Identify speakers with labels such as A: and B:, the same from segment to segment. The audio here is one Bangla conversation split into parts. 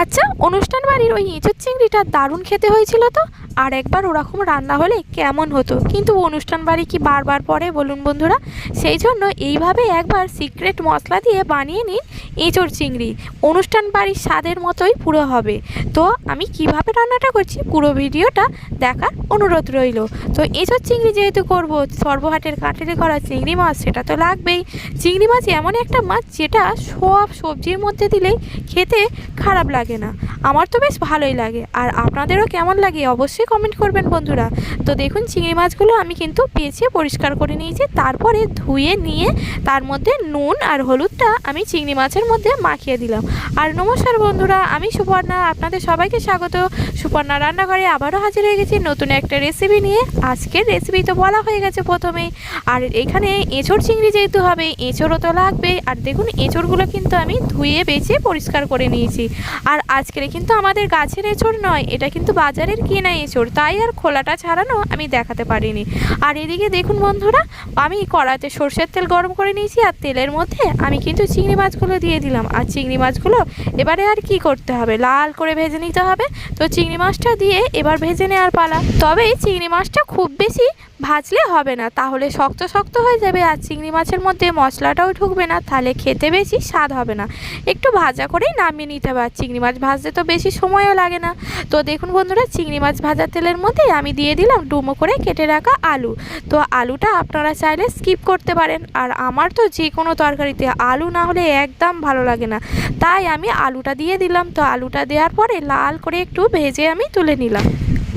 A: আচ্ছা অনুষ্ঠান বাড়ির ওই ইঁচড় চিংড়িটা দারুণ খেতে হয়েছিল তো? আর একবার ওরকম রান্না হলে কেমন হতো? কিন্তু অনুষ্ঠান বাড়ি কি বারবার পরে বলুন বন্ধুরা? সেই জন্য এইভাবে একবার সিক্রেট মশলা দিয়ে বানিয়ে নিন এঁচড় চিংড়ি। অনুষ্ঠান বাড়ির স্বাদের মতোই পুরো হবে। তো আমি কীভাবে রান্নাটা করছি পুরো ভিডিওটা দেখার অনুরোধ রইল। তো এঁচড় চিংড়ি যেহেতু করব, সর্বহাটের কাঠেরে করা চিংড়ি মাছ সেটা তো লাগবেই। চিংড়ি মাছ এমন একটা মাছ যেটা সব সবজির মধ্যে দিলেই খেতে খারাপ লাগে না। আমার তো বেশ ভালোই লাগে। আর আপনাদেরও কেমন লাগে অবশ্যই কমেন্ট করবেন বন্ধুরা। তো দেখুন চিংড়ি মাছগুলো আমি কিন্তু পেঁচিয়ে পরিষ্কার করে নিয়েছি। তারপরে ধুয়ে নিয়ে তার মধ্যে নুন আর হলুদটা আমি চিংড়ি মাছের মধ্যে মাখিয়ে দিলাম। আর নমস্কার বন্ধুরা, আমি সুপর্ণা, আপনাদের সবাইকে স্বাগত। সুপর্ণা রান্নাঘরে আবারও হাজির হয়ে গেছি নতুন একটা রেসিপি নিয়ে। আজকের রেসিপি তো বলা হয়ে গেছে প্রথমেই। আর এখানে এঁচড় চিংড়ি যেহেতু হবে, এঁচড়ও তো লাগবে। আর দেখুন, এঁচড়গুলো কিন্তু আমি ধুয়ে, বেছে, পরিষ্কার করে নিয়েছি। আর আজকের কিন্তু আমাদের গাছের এঁচড় নয়, এটা কিন্তু বাজারের কেনা এঁচড়। তাই আর খোলাটা ছাড়ানো আমি দেখাতে পারিনি। আর এদিকে দেখুন বন্ধুরা, আমি কড়াতে সর্ষের তেল গরম করে নিয়েছি। আর তেলের মধ্যে আমি কিন্তু চিংড়ি মাছগুলো দিয়ে দিলাম। আর চিংড়ি মাছগুলো এবারে আর কি করতে হবে? লাল করে ভেজে নিতে হবে। তো চিংড়ি মাছটা দিয়ে এবার ভেজে নেওয়ার পালা। তবে চিংড়ি মাছটা খুব বেশি ভাজলে হবে না। তাহলে শক্ত শক্ত হয়ে যাবে আর চিংড়ি মাছের মধ্যে মশলাটাও ঢুকবে না। তাহলে খেতে বেশি স্বাদ হবে না। একটু ভাজা করেই নামিয়ে নিতে হবে। আর চিংড়ি মাছ ভাজতে তো বেশি সময়ও লাগে না। তো দেখুন বন্ধুরা, চিংড়ি মাছ ভাজার তেলের মধ্যে আমি দিয়ে দিলাম ডুমো করে কেটে রাখা আলু। তো আলুটা আপনারা চাইলে স্কিপ করতে পারেন। আর আমার তো যে কোনো তরকারিতে আলু না হলে একদম ভালো লাগে না। তাই আমি আলুটা দিয়ে দিলাম। তো আলুটা দেওয়ার পরে লাল করে একটু ভেজে আমি তুলে নিলাম।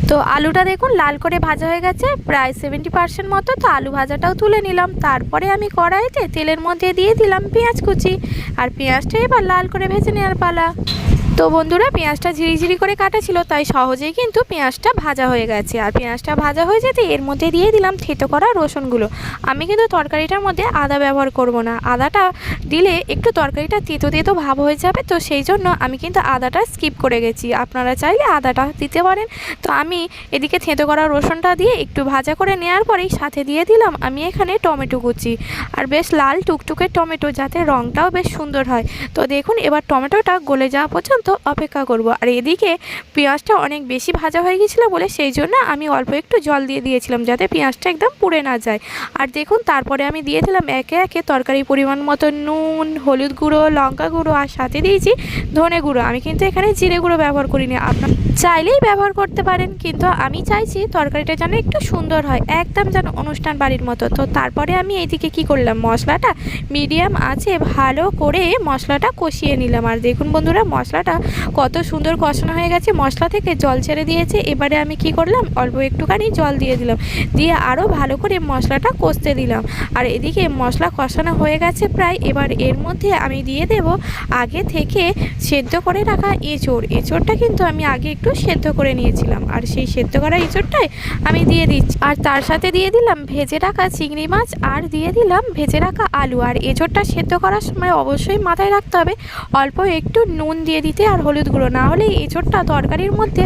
A: তো আলুটা দেখুন লাল করে ভাজা হয়ে গেছে, প্রায় সেভেন্টি পার্সেন্ট মতো। তো আলু ভাজাটাও তুলে নিলাম। তারপরে আমি কড়াইতে তেলের মধ্যে দিয়ে দিলাম পেঁয়াজ কুচি। আর পেঁয়াজটা এবার লাল করে ভেজে নেওয়ার পালা। তো বন্ধুরা, পেঁয়াজটা ঝিরিঝিরি করে কাটা ছিল, তাই সহজেই কিন্তু পেঁয়াজটা ভাজা হয়ে গেছে। আর পেঁয়াজটা ভাজা হয়ে যেতে এর মধ্যে দিয়ে দিলাম থেতো করা রসুনগুলো। আমি কিন্তু তরকারিটার মধ্যে আদা ব্যবহার করব না। আদাটা দিলে একটু তরকারিটা তেতো তেতো ভাব হয়ে যাবে, তো সেই জন্য আমি কিন্তু আদাটা স্কিপ করে গেছি। আপনারা চাইলে আদাটা দিতে পারেন। তো আমি এদিকে থেঁতো করা রসুনটা দিয়ে একটু ভাজা করে নেওয়ার পরেই সাথে দিয়ে দিলাম আমি এখানে টমেটো কুচি। আর বেশ লাল টুকটুকে টমেটো, যাতে রঙটাও বেশ সুন্দর হয়। তো দেখুন, এবার টমেটোটা গলে যাওয়া পর্যন্ত অপেক্ষা করব। আর এদিকে পেঁয়াজটা অনেক বেশি ভাজা হয়ে গেছিল বলে সেই জন্য আমি অল্প একটু জল দিয়ে দিয়েছিলাম যাতে পেঁয়াজটা একদম পুড়ে না যায়। আর দেখুন, তারপরে আমি দিয়ে দিলাম একে একে তরকারি পরিমাণ মতো নুন, হলুদ গুঁড়ো, লঙ্কা গুঁড়ো আর সাথে দিয়েছি ধনে গুঁড়ো। আমি কিন্তু এখানে জিরে গুঁড়ো ব্যবহার করিনি। আপনার চাইলেই ব্যবহার করতে পারেন, কিন্তু আমি চাইছি তরকারিটা যেন একটু সুন্দর হয়, একদম যেন অনুষ্ঠান বাড়ির মতো। তো তারপরে আমি এইদিকে কি করলাম, মশলাটা মিডিয়াম আছে ভালো করে মশলাটা কষিয়ে নিলাম। আর দেখুন বন্ধুরা, মশলাটা কত সুন্দর কষানো হয়ে গেছে, মশলা থেকে জল ছেড়ে দিয়েছে, এবারে আমি কি করলাম, অল্প একটুখানি জল দিয়ে দিলাম, দিয়ে আরও ভালো করে মশলাটা কষতে দিলাম, আর এদিকে মশলা কষানো হয়ে গেছে প্রায়, এবার এর মধ্যে আমি দিয়ে দেব আগে থেকে সেদ্ধ করে রাখা এঁচড়, এঁচড়টা কিন্তু আমি আগে একটু সেদ্ধ করে নিয়েছিলাম, আর সেই সেদ্ধ করা এঁচড়টাই আমি দিয়ে দিচ্ছি, আর তার সাথে দিয়ে দিলাম ভেজে রাখা চিংড়ি মাছ, আর দিয়ে দিলাম ভেজে রাখা আলু, আর এঁচড়টা সেদ্ধ করার সময় অবশ্যই মাথায় রাখতে হবে, অল্প একটু নুন দিয়ে দিতে আর হলুদ গুঁড়ো না হলে এঁচড়টা তরকারির মধ্যে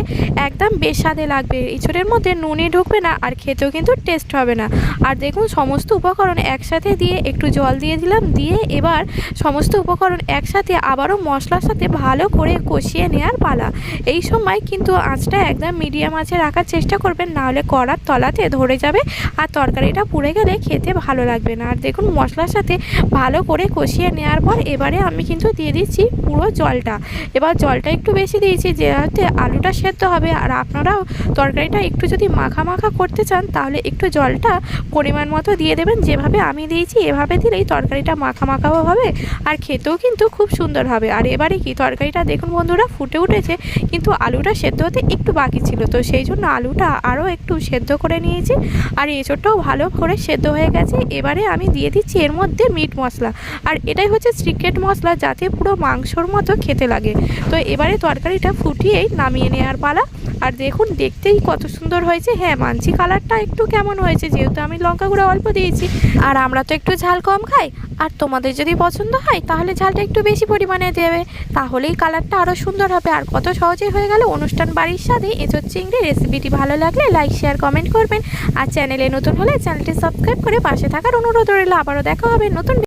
A: একদম বেশ স্বাদে লাগবে। এঁচড়ের মধ্যে নুনে ঢুকবে না আর খেতেও কিন্তু টেস্ট হবে না। আর দেখুন, সমস্ত উপকরণ একসাথে দিয়ে একটু জল দিয়ে দিলাম, দিয়ে এবার সমস্ত উপকরণ একসাথে আবারও মশলার সাথে ভালো করে কষিয়ে নেওয়ার পালা। এই সময় কিন্তু আঁচটা একদম মিডিয়াম আঁচে রাখার চেষ্টা করবেন নাহলে কড়ার তলাতে ধরে যাবে আর তরকারিটা পুড়ে গেলে খেতে ভালো লাগবে না। আর দেখুন, মশলার সাথে ভালো করে কষিয়ে নেওয়ার পর এবারে আমি কিন্তু দিয়ে দিচ্ছি পুরো জলটা। এবার জলটা একটু বেশি দিয়েছি যাতে আলুটা সেদ্ধ হবে আর আপনারাও তরকারিটা একটু যদি মাখা মাখা করতে চান, তাহলে একটু জলটা পরিমাণ মতো দিয়ে দেবেন। যেভাবে আমি দিয়েছি, এভাবে দিলেই তরকারিটা মাখা মাখাও হবে আর খেতেও কিন্তু খুব সুন্দর হবে। আর এবারে কি তরকারিটা দেখুন বন্ধুরা, ফুটে উঠেছে, কিন্তু আলুটা সেদ্ধ হতে একটু বাকি ছিল। তো সেই জন্য আলুটা আরও একটু সেদ্ধ করে নিয়েছি আর এঁচোড়টাও ভালো করে সেদ্ধ হয়ে গেছে। এবারে আমি দিয়ে দিচ্ছি এর মধ্যে মিট মশলা। আর এটাই হচ্ছে সিক্রেট মশলা, যাতে পুরো মাংসর মতো খেতে লাগে। তো এবারে তরকারিটা ফুটিয়েই নামিয়ে নেওয়ার পালা। আর দেখুন, দেখতেই কত সুন্দর হয়েছে। হ্যাঁ মানছি কালারটা একটু কেমন হয়েছে, যেহেতু আমি লঙ্কা গুঁড়ো অল্প দিয়েছি। আর আমরা তো একটু ঝাল কম খাই। আর তোমাদের যদি পছন্দ হয়, তাহলে ঝালটা একটু বেশি পরিমাণে দেবে। তাহলেই কালারটা আরও সুন্দর হবে। আর কত সহজেই হয়ে গেল অনুষ্ঠান বাড়ির সাথে এঁচোর চিংড়ি রেসিপিটি ভালো লাগলে লাইক, শেয়ার, কমেন্ট করবেন। আর চ্যানেলে নতুন হলে চ্যানেলটি সাবস্ক্রাইব করে পাশে থাকার অনুরোধ রইল। আবারও দেখা হবে নতুন